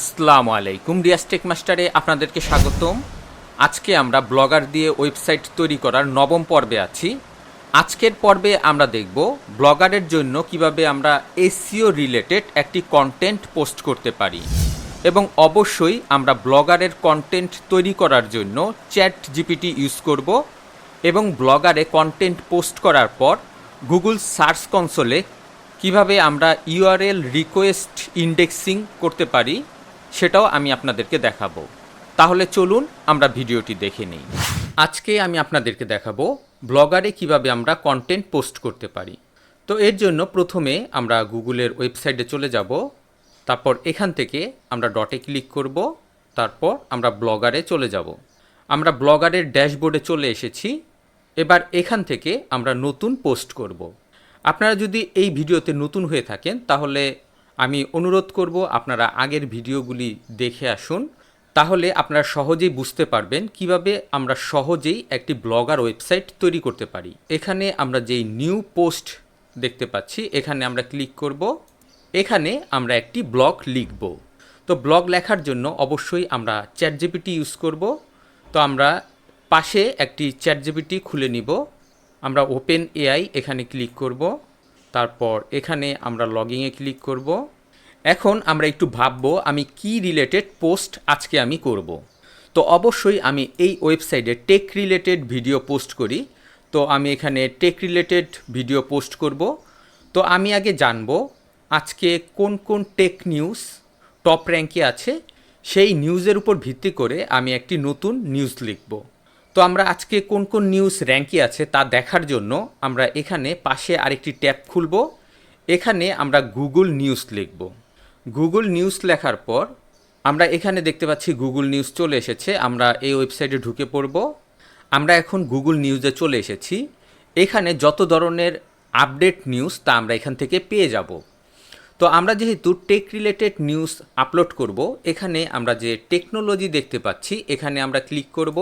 আসসালামু আলাইকুম রিয়াস্টেক মাস্টারে আপনাদেরকে স্বাগতম। আজকে আমরা ব্লগার দিয়ে ওয়েবসাইট তৈরি করার নবম পর্বে আছি। আজকের পর্বে আমরা দেখব ব্লগারের জন্য কীভাবে আমরা এসিও রিলেটেড একটি কন্টেন্ট পোস্ট করতে পারি এবং অবশ্যই আমরা ব্লগারের কন্টেন্ট তৈরি করার জন্য চ্যাট জিপিটি ইউজ করব এবং ব্লগারে কন্টেন্ট পোস্ট করার পর গুগল সার্চ কনসোলে কীভাবে আমরা ইউআরএল রিকোয়েস্ট ইন্ডেক্সিং করতে পারি সেটাও আমি আপনাদেরকে দেখাবো। তাহলে চলুন আমরা ভিডিওটি দেখে নিই। আজকে আমি আপনাদেরকে দেখাবো ব্লগারে কীভাবে আমরা কন্টেন্ট পোস্ট করতে পারি। তো এর জন্য প্রথমে আমরা গুগলের ওয়েবসাইটে চলে যাব। তারপর এখান থেকে আমরা ডটে ক্লিক করব। তারপর আমরা ব্লগারে চলে যাব। আমরা ব্লগারের ড্যাশবোর্ডে চলে এসেছি। এবার এখান থেকে আমরা নতুন পোস্ট করব। আপনারা যদি এই ভিডিওতে নতুন হয়ে থাকেন, তাহলে আমি অনুরোধ করব আপনারা আগের ভিডিওগুলি দেখে আসুন। তাহলে আপনারা সহজেই বুঝতে পারবেন কীভাবে আমরা সহজেই একটি ব্লগার ওয়েবসাইট তৈরি করতে পারি। এখানে আমরা যেই নিউ পোস্ট দেখতে পাচ্ছি, এখানে আমরা ক্লিক করব। এখানে আমরা একটি ব্লগ লিখব। তো ব্লগ লেখার জন্য অবশ্যই আমরা চ্যাট জিপিটি ইউজ করব। তো আমরা পাশে একটি চ্যাট জিপিটি খুলে নিব। আমরা ওপেন এআই এখানে ক্লিক করব। তারপর এখানে আমরা লগিংয়ে ক্লিক করব। এখন আমরা একটু ভাববো আমি কি রিলেটেড পোস্ট আজকে আমি করব। তো অবশ্যই আমি এই ওয়েবসাইটে টেক রিলেটেড ভিডিও পোস্ট করি। তো আমি এখানে টেক রিলেটেড ভিডিও পোস্ট করব। তো আমি আগে জানব আজকে কোন কোন টেক নিউজ টপ র্যাঙ্কে আছে। সেই নিউজের উপর ভিত্তি করে আমি একটি নতুন নিউজ লিখব। তো আমরা আজকে কোন কোন নিউজ র্যাঙ্কে আছে তা দেখার জন্য আমরা এখানে পাশে আরেকটি ট্যাব খুলব। এখানে আমরা গুগল নিউজ লিখব। গুগল নিউজ লেখার পর আমরা এখানে দেখতে পাচ্ছি গুগল নিউজ চলে এসেছে। আমরা এই ওয়েবসাইটে ঢুকে পড়ব। আমরা এখন গুগল নিউজে চলে এসেছি। এখানে যত ধরনের আপডেট নিউজ তা আমরা এখান থেকে পেয়ে যাব। তো আমরা যেহেতু টেক রিলেটেড নিউজ আপলোড করব, এখানে আমরা যে টেকনোলজি দেখতে পাচ্ছি, এখানে আমরা ক্লিক করব।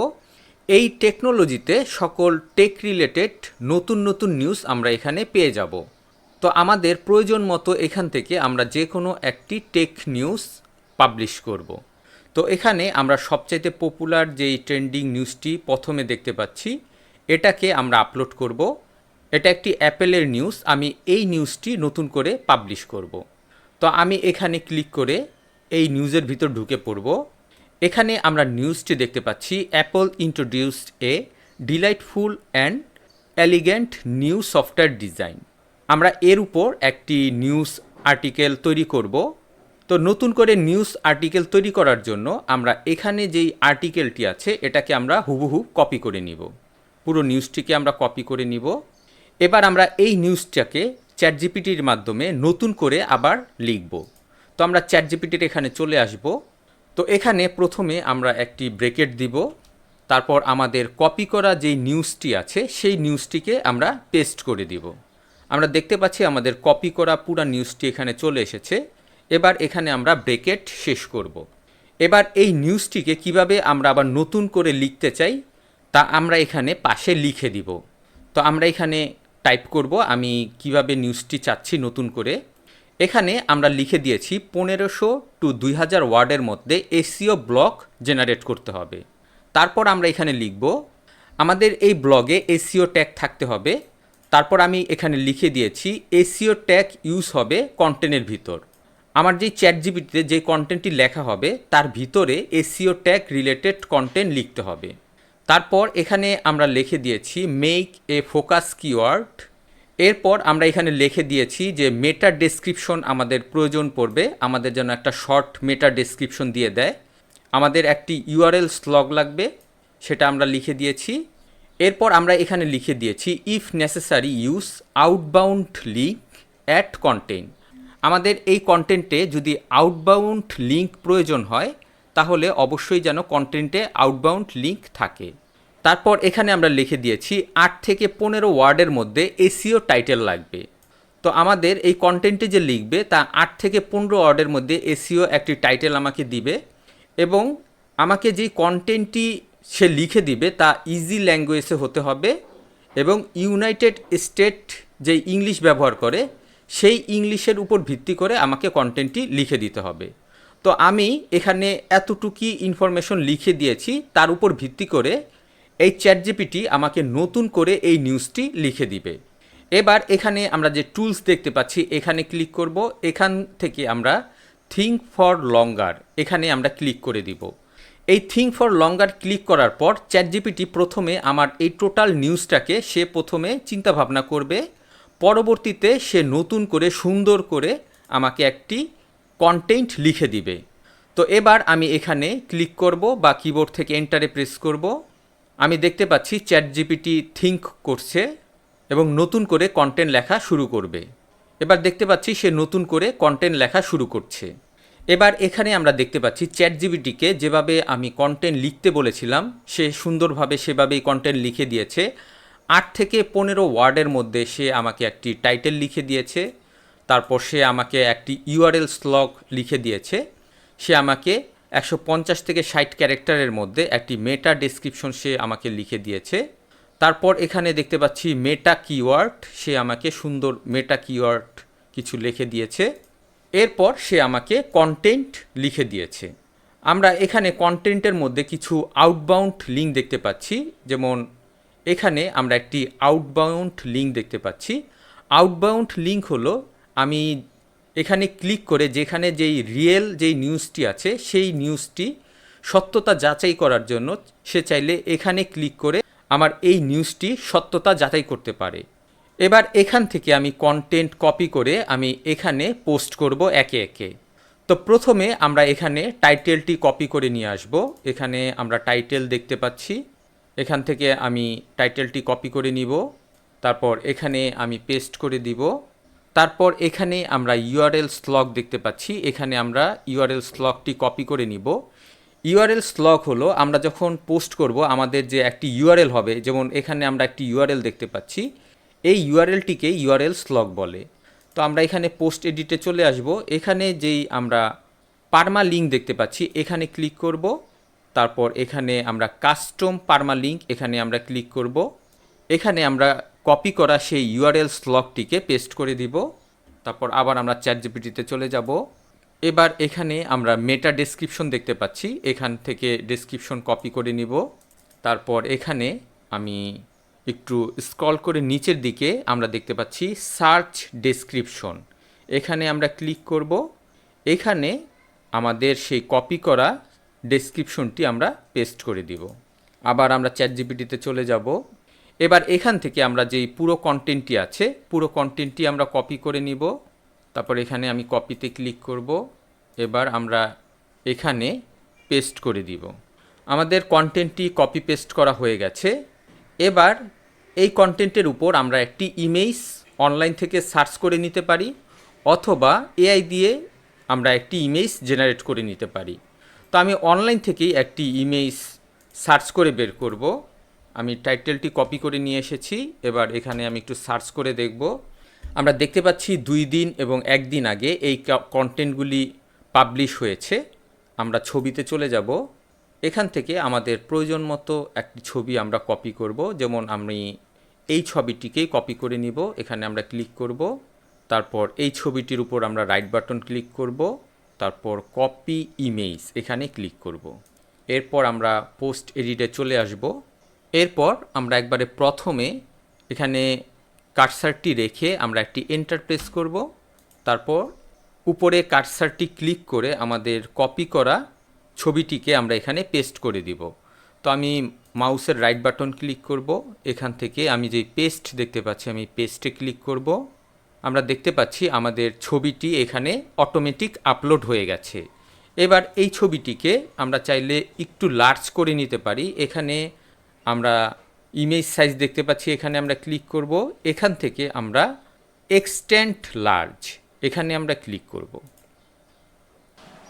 এই টেকনোলজিতে সকল টেক রিলেটেড নতুন নতুন নিউজ আমরা এখানে পেয়ে যাব। তো আমাদের প্রয়োজন মতো এখান থেকে আমরা যে কোনো একটি টেক নিউজ পাবলিশ করব। তো এখানে আমরা সবচাইতে পপুলার যেই ট্রেন্ডিং নিউজটি প্রথমে দেখতে পাচ্ছি, এটাকে আমরা আপলোড করব। এটা একটি অ্যাপেলের নিউজ আমি এই নিউজটি নতুন করে পাবলিশ করব। তো আমি এখানে ক্লিক করে এই নিউজের ভিতর ঢুকে পড়ব। এখানে আমরা নিউজটি দেখতে পাচ্ছি Apple introduced a delightful and elegant new software design আমরা এর উপর একটি নিউজ আর্টিকেল তৈরি করব। তো নতুন করে নিউজ আর্টিকেল তৈরি করার জন্য আমরা এখানে যেই আর্টিকেলটি আছে, এটাকে আমরা হুবহু কপি করে নিব। পুরো নিউজটিকে আমরা কপি করে নিব। এবার আমরা এই নিউজটাকে চ্যাট জিপিটির মাধ্যমে নতুন করে আবার লিখব। তো আমরা চ্যাট জিপিটির এখানে চলে আসব। তো এখানে প্রথমে আমরা একটি ব্রেকেট দিব, তারপর আমাদের কপি করা যেই নিউজটি আছে, সেই নিউজটিকে আমরা পেস্ট করে দিব। আমরা দেখতে পাচ্ছি আমাদের কপি করা পুরা নিউজটি এখানে চলে এসেছে। এবার এখানে আমরা ব্রেকেট শেষ করব। এবার এই নিউজটিকে কীভাবে আমরা আবার নতুন করে লিখতে চাই, তা আমরা এখানে পাশে লিখে দিব। তো আমরা এখানে টাইপ করব, আমি কীভাবে নিউজটি চাচ্ছি নতুন করে। এখানে আমরা লিখে দিয়েছি পনেরোশো টু দুই হাজার ওয়ার্ডের মধ্যে এসিও ব্লক জেনারেট করতে হবে। তারপর আমরা এখানে লিখব, আমাদের এই ব্লগে এসিও ট্যাগ থাকতে হবে। তারপর আমি এখানে লিখে দিয়েছি এসিও ট্যাগ ইউজ হবে কন্টেন্টের ভিতর। আমার যে চ্যাট জিবিটিতে যে কন্টেন্টটি লেখা হবে, তার ভিতরে এসিও ট্যাগ রিলেটেড কন্টেন্ট লিখতে হবে। তারপর এখানে আমরা লিখে দিয়েছি মেক এ ফোকাস কিওয়ার্ড এরপর আমরা এখানে লিখে দিয়েছি যে মেটা ডেসক্রিপশন আমাদের প্রয়োজন পড়বে, আমাদের যেন একটা শর্ট মেটা ডেসক্রিপশন দিয়ে দেয়। আমাদের একটি ইউআরএল স্লগ লাগবে, সেটা আমরা লিখে দিয়েছি। এরপর আমরা এখানে লিখে দিয়েছি if necessary use outbound link at content আমাদের এই কন্টেন্টে যদি আউটবাউন্ড লিঙ্ক প্রয়োজন হয়, তাহলে অবশ্যই যেন কন্টেন্টে আউটবাউন্ড লিঙ্ক থাকে। তারপর এখানে আমরা লিখে দিয়েছি আট থেকে পনেরো ওয়ার্ডের মধ্যে এসিও টাইটেল লাগবে। তো আমাদের এই কন্টেন্টে যে লিখবে, তা আট থেকে পনেরো ওয়ার্ডের মধ্যে এসিও একটি টাইটেল আমাকে দিবে এবং আমাকে যেই কন্টেন্টটি সে লিখে দিবে, তা ইজি ল্যাঙ্গুয়েজে হতে হবে এবং ইউনাইটেড স্টেট যে ইংলিশ ব্যবহার করে, সেই ইংলিশের উপর ভিত্তি করে আমাকে কন্টেন্টটি লিখে দিতে হবে। তো আমি এখানে এতটুকুই ইনফরমেশন লিখে দিয়েছি, তার উপর ভিত্তি করে এই চ্যাট জিপিটি আমাকে নতুন করে এই নিউজটি লিখে দিবে। এবার এখানে আমরা যে টুলস দেখতে পাচ্ছি, এখানে ক্লিক করব। এখান থেকে আমরা থিঙ্ক ফর লঙ্গার এখানে আমরা ক্লিক করে দিব। এই থিঙ্ক ফর লঙ্গার ক্লিক করার পর চ্যাট জিপিটি প্রথমে আমার এই টোটাল নিউজটাকে সে প্রথমে চিন্তা ভাবনা করবে। পরবর্তীতে সে নতুন করে, সুন্দর করে আমাকে একটি কন্টেন্ট লিখে দিবে। তো এবার আমি এখানে ক্লিক করব বা কিবোর্ড থেকে এন্টারে প্রেস করব। আমি দেখতে পাচ্ছি চ্যাট জিপিটি থিঙ্ক করছে এবং নতুন করে কন্টেন্ট লেখা শুরু করবে। এবার দেখতে পাচ্ছি সে নতুন করে কন্টেন্ট লেখা শুরু করছে। এবার এখানে আমরা দেখতে পাচ্ছি চ্যাট জিবিটিকে যেভাবে আমি কন্টেন্ট লিখতে বলেছিলাম, সে সুন্দরভাবে সেভাবেই কন্টেন্ট লিখে দিয়েছে। আট থেকে পনেরো ওয়ার্ডের মধ্যে সে আমাকে একটি টাইটেল লিখে দিয়েছে, তারপর সে আমাকে একটি ইউআরএল স্লগ লিখে দিয়েছে। সে আমাকে একশো পঞ্চাশ থেকে ষাট ক্যারেক্টারের মধ্যে একটি মেটা ডেসক্রিপশন সে আমাকে লিখে দিয়েছে। তারপর এখানে দেখতে পাচ্ছি মেটা কিওয়ার্ড সে আমাকে সুন্দর মেটা কিওয়ার্ড কিছু লিখে দিয়েছে। এরপর সে আমাকে কন্টেন্ট লিখে দিয়েছে। আমরা এখানে কন্টেন্টের মধ্যে কিছু আউটবাউন্ড লিঙ্ক দেখতে পাচ্ছি। যেমন এখানে আমরা একটি আউটবাউন্ড লিঙ্ক দেখতে পাচ্ছি। আউটবাউন্ড লিঙ্ক হলো আমি এখানে ক্লিক করে যেখানে যেই রিয়েল যেই নিউজটি আছে, সেই নিউজটি সত্যতা যাচাই করার জন্য সে চাইলে এখানে ক্লিক করে আমার এই নিউজটি সত্যতা যাচাই করতে পারে। এবার এখান থেকে আমি কন্টেন্ট কপি করে আমি এখানে পোস্ট করব একে একে। তো প্রথমে আমরা এখানে টাইটেলটি কপি করে নিয়ে আসব। এখানে আমরা টাইটেল দেখতে পাচ্ছি। এখান থেকে আমি টাইটেলটি কপি করে নিব। তারপর এখানে আমি পেস্ট করে দিব। তারপর এখানে আমরা ইউআরএল স্লগ দেখতে পাচ্ছি। এখানে আমরা ইউআরএল স্লগটি কপি করে নিব। ইউআরএল স্লগ হলো, আমরা যখন পোস্ট করব, আমাদের যে একটি ইউআরএল হবে, যেমন এখানে আমরা একটি ইউআরএল দেখতে পাচ্ছি, এই ইউআরএলটিকে ইউআরএল স্লগ বলে। তো আমরা এখানে পোস্ট এডিটে চলে আসব। এখানে যেই আমরা পারমা লিঙ্ক দেখতে পাচ্ছি, এখানে ক্লিক করব। তারপর এখানে আমরা কাস্টম পারমা লিঙ্ক এখানে আমরা ক্লিক করব। এখানে আমরা কপি করা সেই ইউআরএল স্লগটিকে পেস্ট করে দিব। তারপর আবার আমরা চ্যাট জিপিটিতে চলে যাব। এবার এখানে আমরা মেটা ডেসক্রিপশন দেখতে পাচ্ছি। এখান থেকে ডেসক্রিপশন কপি করে নিব। তারপর এখানে আমি একটু স্ক্রল করে নিচের দিকে আমরা দেখতে পাচ্ছি সার্চ ডেসক্রিপশন এখানে আমরা ক্লিক করব। এখানে আমাদের সেই কপি করা ডেসক্রিপশনটি আমরা পেস্ট করে দিব। আবার আমরা চ্যাট জিপিটিতে চলে যাব। এবার এখান থেকে আমরা যেই পুরো কন্টেন্টটি আছে, পুরো কন্টেন্টটি আমরা কপি করে নিব। তারপর এখানে আমি কপিতে ক্লিক করব। এবার আমরা এখানে পেস্ট করে দিব। আমাদের কন্টেন্টটি কপি পেস্ট করা হয়ে গেছে। এবার এই কন্টেন্টের উপর আমরা একটি ইমেজ অনলাইন থেকে সার্চ করে নিতে পারি, অথবা এআই দিয়ে আমরা একটি ইমেজ জেনারেট করে নিতে পারি। তো আমি অনলাইন থেকেই একটি ইমেজ সার্চ করে বের করব। আমি টাইটেলটি কপি করে নিয়ে এসেছি। এবার এখানে আমি একটু সার্চ করে দেখব। আমরা দেখতে পাচ্ছি দুই দিন এবং একদিন আগে এই কন্টেন্টগুলি পাবলিশ হয়েছে। আমরা ছবিতে চলে যাব। এখান থেকে আমাদের প্রয়োজন মতো একটি ছবি আমরা কপি করব। যেমন আমি এই ছবিটিকেই কপি করে নিব। এখানে আমরা ক্লিক করব। তারপর এই ছবিটির উপর আমরা রাইট বাটন ক্লিক করব। তারপর কপি ইমেজ এখানে ক্লিক করব। এরপর আমরা পোস্ট এডিটে চলে আসব। এরপর আমরা একবারে প্রথমে এখানে কার্সারটি রেখে আমরা একটি এন্টার প্রেস করব। তারপর উপরে কার্সারটি ক্লিক করে আমাদের কপি করা ছবিটিকে আমরা এখানে পেস্ট করে দিব। তো আমি মাউসের রাইট বাটন ক্লিক করব। এখান থেকে আমি যেই পেস্ট দেখতে পাচ্ছি, আমি পেস্টে ক্লিক করব। আমরা দেখতে পাচ্ছি আমাদের ছবিটি এখানে অটোমেটিক আপলোড হয়ে গেছে। এবার এই ছবিটিকে আমরা চাইলে একটু লার্জ করে নিতে পারি। এখানে আমরা ইমেজ সাইজ দেখতে পাচ্ছি, এখানে আমরা ক্লিক করব। এখান থেকে আমরা এক্সটেন্ট লার্জ এখানে আমরা ক্লিক করব।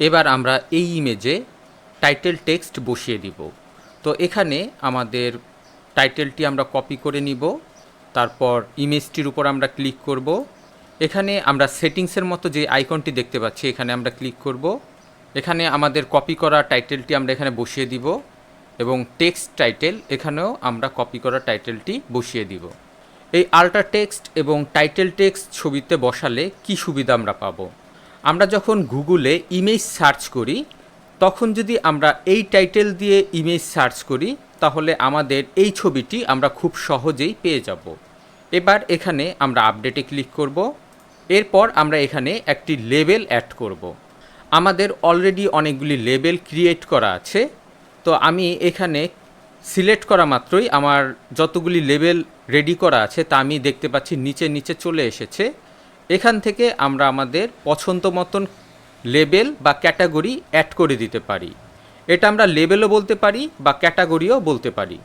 এবার আমরা এই ইমেজে টাইটেল টেক্সট বসিয়ে দিব। তো এখানে আমাদের টাইটেলটি আমরা কপি করে নিব, তারপর ইমেজটির উপর আমরা ক্লিক করব। এখানে আমরা সেটিংসের মতো যে আইকনটি দেখতে পাচ্ছি, এখানে আমরা ক্লিক করব। এখানে আমাদের কপি করা টাইটেলটি আমরা এখানে বসিয়ে দিব। এবং টেক্সট টাইটেল এখানেও আমরা কপি করা টাইটেলটি বসিয়ে দিব। এই আল্ট্রা টেক্সট এবং টাইটেল টেক্সট ছবিতে বসালে কি সুবিধা আমরা পাবো? আমরা যখন গুগলে ইমেজ সার্চ করি, তখন যদি আমরা এই টাইটেল দিয়ে ইমেজ সার্চ করি, তাহলে আমাদের এই ছবিটি আমরা খুব সহজেই পেয়ে যাব। এবার এখানে আমরা আপডেটে ক্লিক করব। এরপর আমরা এখানে একটি লেবেল অ্যাড করব। আমাদের অলরেডি অনেকগুলি লেবেল ক্রিয়েট করা আছে। তো আমি এখানে সিলেক্ট করা মাত্রই আমার যতগুলি লেবেল রেডি করা আছে তা আমি দেখতে পাচ্ছি নিচে নিচে চলে এসেছে। এখান থেকে আমরা আমাদের পছন্দ মতন লেবেল বা ক্যাটাগরি অ্যাড করে দিতে পারি। এটা আমরা লেবেলও বলতে পারি বা ক্যাটাগরিও বলতে পারি।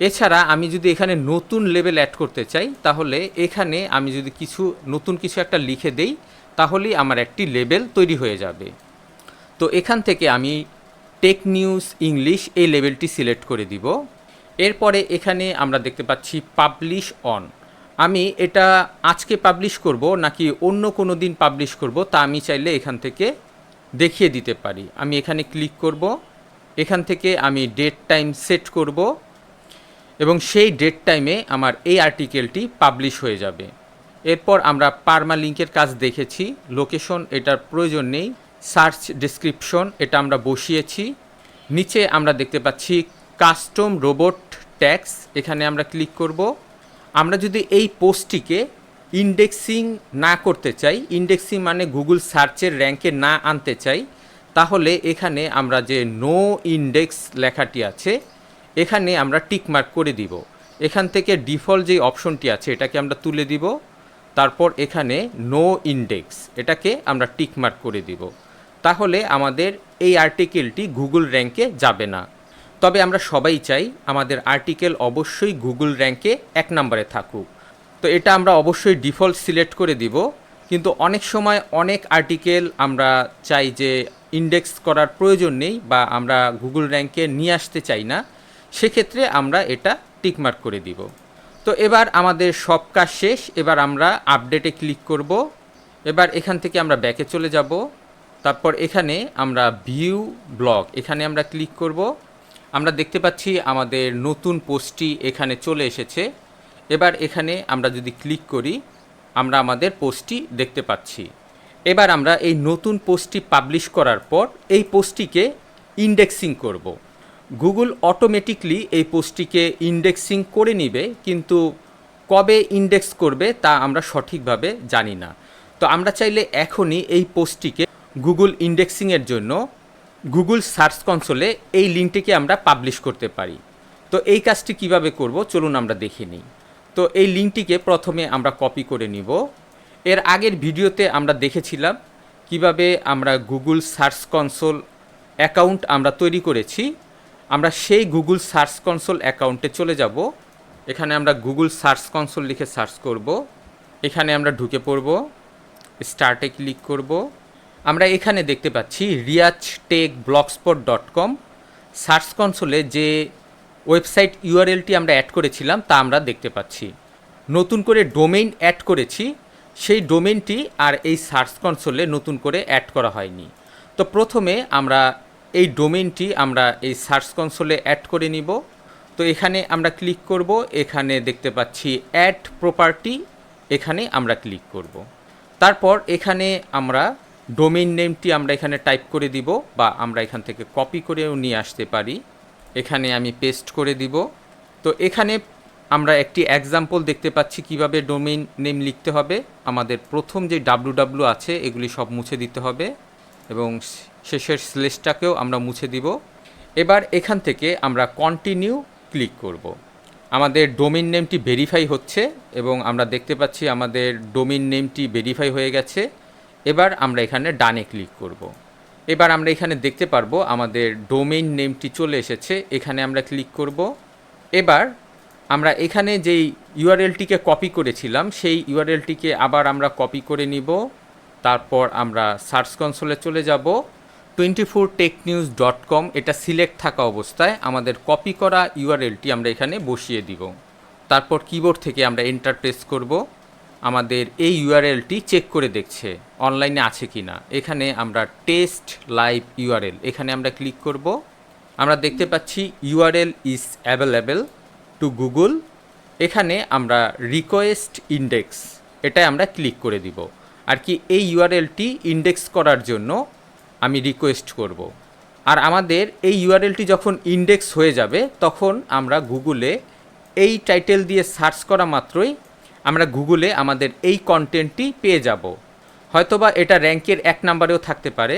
এছাড়া আমি যদি এখানে নতুন লেভেল অ্যাড করতে চাই, তাহলে এখানে আমি যদি কিছু, নতুন কিছু একটা লিখে দেই, তাহলেই আমার একটি লেবেল তৈরি হয়ে যাবে। তো এখান থেকে আমি টেক নিউজ ইংলিশ এই লেভেলটি সিলেক্ট করে দিব। এরপরে এখানে আমরা দেখতে পাচ্ছি পাবলিশ অন। আমি এটা আজকে পাবলিশ করব নাকি অন্য কোনো দিন পাবলিশ করব তা আমি চাইলে এখান থেকে দেখিয়ে দিতে পারি। আমি এখানে ক্লিক করব। এখান থেকে আমি ডেট টাইম সেট করব এবং সেই ডেট টাইমে আমার এই আর্টিকেলটি পাবলিশ হয়ে যাবে। এরপর আমরা পারমা লিঙ্কের কাজ দেখেছি। লোকেশন এটার প্রয়োজন নেই। সার্চ ডিসক্রিপশন, এটা আমরা বসিয়েছি। নিচে আমরা দেখতে পাচ্ছি কাস্টম রোবট ট্যাক্স, এখানে আমরা ক্লিক করব। আমরা যদি এই পোস্টটিকে ইন্ডেক্সিং না করতে চাই, ইন্ডেক্সিং মানে গুগল সার্চের র্যাঙ্কে না আনতে চাই, তাহলে এখানে আমরা যে নো ইন্ডেক্স লেখাটি আছে, এখানে আমরা টিকমার্ক করে দিব। এখান থেকে ডিফল্ট যে অপশনটি আছে, এটাকে আমরা তুলে দিব। তারপর এখানে নো ইন্ডেক্স, এটাকে আমরা টিকমার্ক করে দিব। তাহলে আমাদের এই আর্টিকেলটি গুগল র্যাঙ্কে যাবে না। তবে আমরা সবাই চাই আমাদের আর্টিকেল অবশ্যই গুগল র্যাঙ্কে এক নম্বরে থাকুক। তো এটা আমরা অবশ্যই ডিফল্ট সিলেক্ট করে দিব। কিন্তু অনেক সময় অনেক আর্টিকেল আমরা চাই যে ইন্ডেক্স করার প্রয়োজন নেই বা আমরা গুগল র্যাঙ্কে নিয়ে আসতে চাই না। সেক্ষেত্রে আমরা এটা টিকমার্ক করে দিব। তো এবার আমাদের সব কাজ শেষ। এবার আমরা আপডেটে ক্লিক করব। এবার এখান থেকে আমরা ব্যাকে চলে যাব। তারপর এখানে আমরা ভিউ ব্লগ এখানে আমরা ক্লিক করব। আমরা দেখতে পাচ্ছি আমাদের নতুন পোস্টটি এখানে চলে এসেছে। এবার এখানে আমরা যদি ক্লিক করি, আমরা আমাদের পোস্টটি দেখতে পাচ্ছি। এবার আমরা এই নতুন পোস্টটি পাবলিশ করার পর এই পোস্টটিকে ইন্ডেক্সিং করব। গুগল অটোমেটিকলি এই পোস্টটিকে ইন্ডেক্সিং করে নিবে, কিন্তু কবে ইন্ডেক্স করবে তা আমরা সঠিকভাবে জানি না। তো আমরা চাইলে এখনই এই পোস্টটিকে গুগল ইন্ডেক্সিংয়ের জন্য গুগল সার্চ কনসোলে এই লিঙ্কটিকে আমরা পাবলিশ করতে পারি। তো এই কাজটি কীভাবে করব চলুন আমরা দেখে নিই। তো এই লিঙ্কটিকে প্রথমে আমরা কপি করে নিব। এর আগের ভিডিওতে আমরা দেখেছিলাম কীভাবে আমরা গুগল সার্চ কনসোল অ্যাকাউন্ট আমরা তৈরি করেছি। আমরা সেই গুগল সার্চ কনসোল অ্যাকাউন্টে চলে যাব। এখানে আমরা গুগল সার্চ কনসোল লিখে সার্চ করব। এখানে আমরা ঢুকে পড়ব। স্টার্টে ক্লিক করব। আমরা এখানে দেখতে পাচ্ছি Riaz tech Blogspot dot com search কনসোলে যে ওয়েবসাইট ইউআরএলটি আমরা অ্যাড করেছিলাম তা আমরা দেখতে পাচ্ছি। নতুন করে ডোমেইন অ্যাড করেছি, সেই ডোমেইনটি আর এই সার্চ কনসোলে নতুন করে অ্যাড করা হয়নি। তো প্রথমে আমরা এই ডোমেইনটি আমরা এই সার্চ কনসোলে অ্যাড করে নিব। তো এখানে আমরা ক্লিক করব, এখানে দেখতে পাচ্ছি অ্যাড প্রপার্টি এখানে আমরা ক্লিক করব। তারপর এখানে আমরা ডোমেইন নেমটি আমরা এখানে টাইপ করে দিব বা আমরা এখান থেকে কপি করেও নিয়ে আসতে পারি। এখানে আমি পেস্ট করে দিব। তো এখানে আমরা একটি এক্সাম্পল দেখতে পাচ্ছি কীভাবে ডোমেইন নেম লিখতে হবে। আমাদের প্রথম যে ডাব্লু ডাব্লু আছে, এগুলি সব মুছে দিতে হবে এবং শেষের স্লেসটাকেও আমরা মুছে দিব। এবার এখান থেকে আমরা কন্টিনিউ ক্লিক করব। আমাদের ডোমেইন নেমটি ভেরিফাই হচ্ছে এবং আমরা দেখতে পাচ্ছি আমাদের ডোমেইন নেমটি ভেরিফাই হয়ে গেছে। এবার আমরা এখানে ডানে ক্লিক করব। এবার আমরা এখানে দেখতে পারব আমাদের ডোমেইন নেমটি চলে এসেছে, এখানে আমরা ক্লিক করব। এবার আমরা এখানে যেই ইউআরএলটিকে কপি করেছিলাম, সেই ইউআরএলটিকে আবার আমরা কপি করে নিব। তারপর আমরা সার্চ কনসোলে চলে যাব। Twenty four tech news dot com, এটা সিলেক্ট থাকা অবস্থায় আমাদের কপি করা ইউআরএলটি আমরা এখানে বসিয়ে দিব। তারপর কিবোর্ড থেকে আমরা এন্টার প্রেস করব। আমাদের এই ইউআরএলটি চেক করে দেখছে অনলাইনে আছে কি না এখানে আমরা টেস্ট লাইভ ইউআরএল এখানে আমরা ক্লিক করব। আমরা দেখতে পাচ্ছি URL is available to Google এখানে আমরা রিকোয়েস্ট ইন্ডেক্স এটাই আমরা ক্লিক করে দিব। আর কি এই ইউআরএলটি ইন্ডেক্স করার জন্য আমি রিকোয়েস্ট করব। আর আমাদের এই ইউআরএলটি যখন ইন্ডেক্স হয়ে যাবে, তখন আমরা গুগলে এই টাইটেল দিয়ে সার্চ করা মাত্রই আমরা গুগলে আমাদের এই কন্টেন্টটি পেয়ে যাব। হয়তোবা এটা র্যাঙ্কের এক নাম্বারেও থাকতে পারে,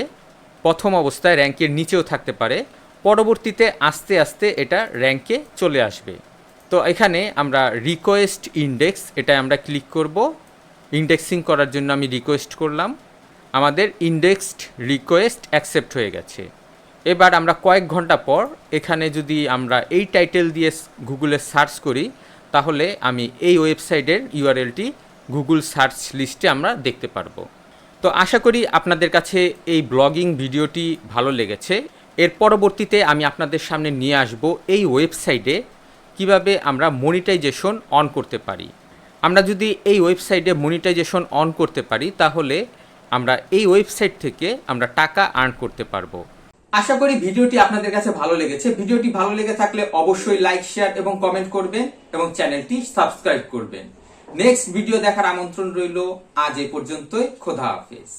প্রথম অবস্থায় র্যাঙ্কের নিচেও থাকতে পারে, পরবর্তীতে আস্তে আস্তে এটা র্যাঙ্কে চলে আসবে। তো এখানে আমরা রিকোয়েস্ট ইন্ডেক্স এটা আমরা ক্লিক করব। ইন্ডেক্সিং করার জন্য আমি রিকোয়েস্ট করলাম। আমাদের ইন্ডেক্সড রিকোয়েস্ট অ্যাকসেপ্ট হয়ে গেছে। এবার আমরা কয়েক ঘণ্টা পর এখানে যদি আমরা এই টাইটেল দিয়ে গুগলে সার্চ করি তাহলে আমি এই ওয়েবসাইটের ইউআরএলটি গুগল সার্চ লিস্টে আমরা দেখতে পারব। তো আশা করি আপনাদের কাছে এই ব্লগিং ভিডিওটি ভালো লেগেছে। এর পরবর্তীতে আমি আপনাদের সামনে নিয়ে আসব এই ওয়েবসাইটে কীভাবে আমরা মনিটাইজেশন অন করতে পারি। আমরা যদি এই ওয়েবসাইটে মনিটাইজেশন অন করতে পারি, তাহলে আমরা এই ওয়েবসাইট থেকে আমরা টাকা আর্ন করতে পারব। আশা করি ভিডিওটি আপনাদের কাছে ভালো লেগেছে। ভিডিওটি ভালো লেগে থাকলে অবশ্যই লাইক শেয়ার এবং কমেন্ট করবেন এবং চ্যানেলটি সাবস্ক্রাইব করবেন। নেক্সট ভিডিও দেখার আমন্ত্রণ রইল। আজ এ পর্যন্তই। খোদা হাফেজ।